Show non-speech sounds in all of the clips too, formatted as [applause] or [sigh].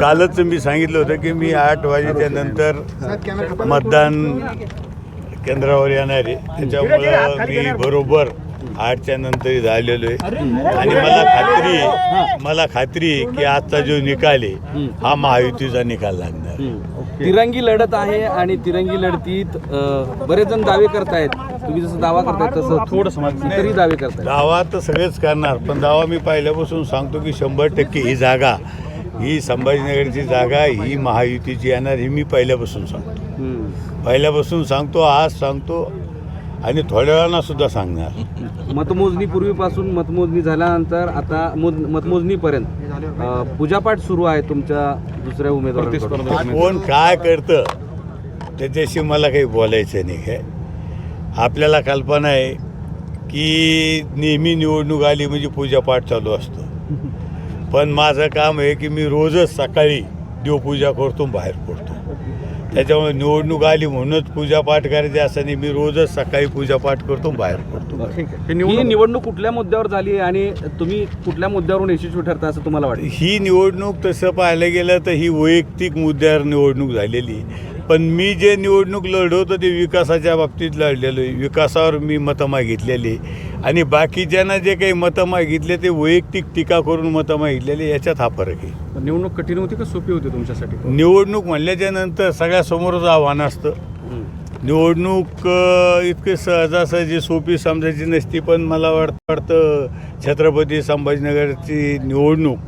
कालच मी सांगितलं होतं की मी आठ वाजेच्या नंतर मतदान केंद्रावर येणार आहे. त्याच्यामुळं मी बरोबर आठच्या नंतर झालेलो आहे. आणि मला खात्री मला खात्री आहे की आजचा जो निकाल आहे हा महायुतीचा निकाल लागणार तिरंगी लढत आहे आणि तिरंगी लढतीत अ, बरेच जण दावे करतायत तुम्ही जसं दावा करतायत तसं थोडं इतरही दावे करतायत दावा तर सगळेच करणार पण दावा मी पहिल्यापासून सांगतो की शंभर टक्के ही जागा ही संभाजीनगरची जागा ही महायुतीची येणार ही मी पहिल्यापासून सांगतो. हम्म. पहिल्यापासून सांगतो आज सांगतो आणि थोड्या वेळानं सुद्धा सांगणार. मतमोजणी पूर्वीपासून मतमोजणी झाल्यानंतर आता मोज- मतमोजणीपर्यंत अ, पूजापाठ सुरू आहे तुमच्या दुसऱ्या उमेदवार कोण काय करतं त्याच्याशी मला काही बोलायचं नाही काय आपल्याला कल्पना आहे की नेहमी निवडणूक आली म्हणजे पूजापाठ चालू असतो. पण माझं काम आहे की मी रोजच सकाळी देवपूजा करतो बाहेर पडतो. त्याच्यामुळे निवडणूक आली म्हणूनच पूजापाठ करायची असं नाही मी रोजच सकाळी पूजापाठ करतो बाहेर पडतो. ही निवडणूक कुठल्या मुद्द्यावर झाली आहे आणि तुम्ही कुठल्या मुद्द्यावरून यशस्वी ठरता असं तुम्हाला वाटतं? ही निवडणूक तसं पाहायला गेलं तर ही वैयक्तिक मुद्द्यावर निवडणूक झालेली. पण मी जे निवडणूक लढवतो ते विकासाच्या बाबतीत लढलेलो आहे. विकासावर मी मतं मागितलेली आणि बाकीच्यांना जे काही मतं मागितले ते वैयक्तिक टीका करून मतं मागितलेली याच्यात हा फरक आहे. निवडणूक कठीण होती का सोपी होती तुमच्यासाठी? निवडणूक म्हणल्याच्या नंतर सगळ्यासमोरच आव्हान असतं. निवडणूक इतकी सहजासहजी सोपी समजायची नसती पण मला वाट वाटतं छत्रपती संभाजीनगरची निवडणूक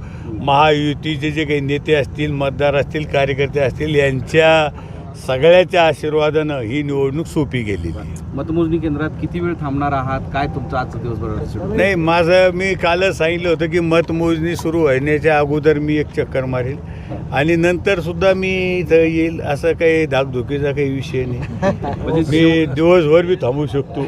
महायुतीचे जे काही नेते असतील मतदार असतील कार्यकर्ते असतील यांच्या सगळ्याच्या आशीर्वादानं ही निवडणूक सोपी आहे. मतमोजणी केंद्रात किती वेळ थांबणार आहात? काय तुमचं आजचं दिवसभर नाही माझं मी कालच सांगितलं होतं की मतमोजणी सुरू होण्याच्या अगोदर मी एक चक्कर मारेल. आणि नंतर सुद्धा मी इथं येईल असं काही धाकधुकीचा काही विषय नाही. [laughs] मी दिवसभर बी थांबू शकतो.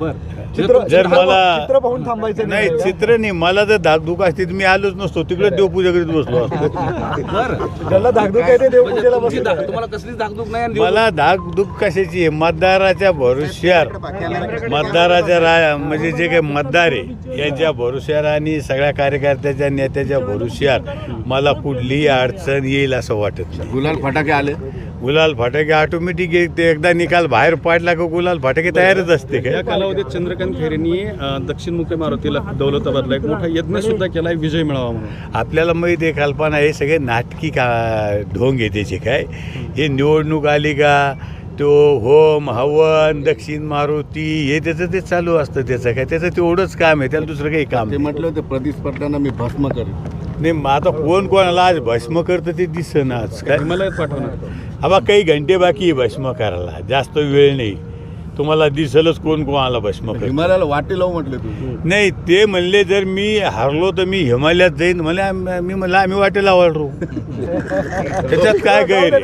बरं. जर मला चित्र पाहून थांबायचं नाही. चित्र नाही. मला जर धाकधूक असती तर मी आलोच नसतो. तिकडे देवपूजा करीत बसलो असतो. बरं. ज्याला धाकधूक आहे ते देवपूजेला तुमची. धाक- तुम्हाला कसलीच धाकधूक नाही आणि मला धाकधूक कशाची आहे? मतदाराच्या भरोश्यावर मतदाराच्या रा म्हणजे जे काही मतदार आहे यांच्या भरोश्यावर आणि सगळ्या कार्यकर्त्याच्या नेत्याच्या भरोश्यावर मला कुठलीही अडचण येईल असं वाटत नाही. गुलाल फटाके आले. गुलाल फटाके ऑटोमॅटिक ते एकदा निकाल बाहेर पाडला का गुलाल फटाके तयारच असते या काय कालावधीत चंद्रकांत खैरेंनी अ, दक्षिण मुख्य मारुतीला दौलताबादला एक मोठा यज्ञ सुद्धा केलाय विजय मिळावा म्हणून. आपल्याला माहिती आहे कल्पना हे सगळे नाटकी का ढोंग आहे त्याचे काय? हे निवडणूक आली का? तो होम हवन दक्षिण मारुती हे त्याचं ते चालू असतं त्याचं काय? त्याचं तेवढंच काम आहे त्याला दुसरं काही काम ते नाही. म्हटलं होते प्रतिस्पर्ध्यांना मी भस्म करेन. नाही मग आता कोण कोणाला आज भस्म करतं ते दिसतं आज. काय हिमालयात पाठवणार. आबा काही घंटे बाकी आहे भस्म करायला. जास्त वेळ नाही. तुम्हाला दिसलच कोण कोणाला भस्म करतं. हिमालयाला वाटे लावू म्हटले तू. नाही ते म्हणले जर मी हारलो तर मी हिमालयात जाईन. आम- मी म्हणलं आम्ही वाटेला वाढलो त्याच्यात काय गैर आहे?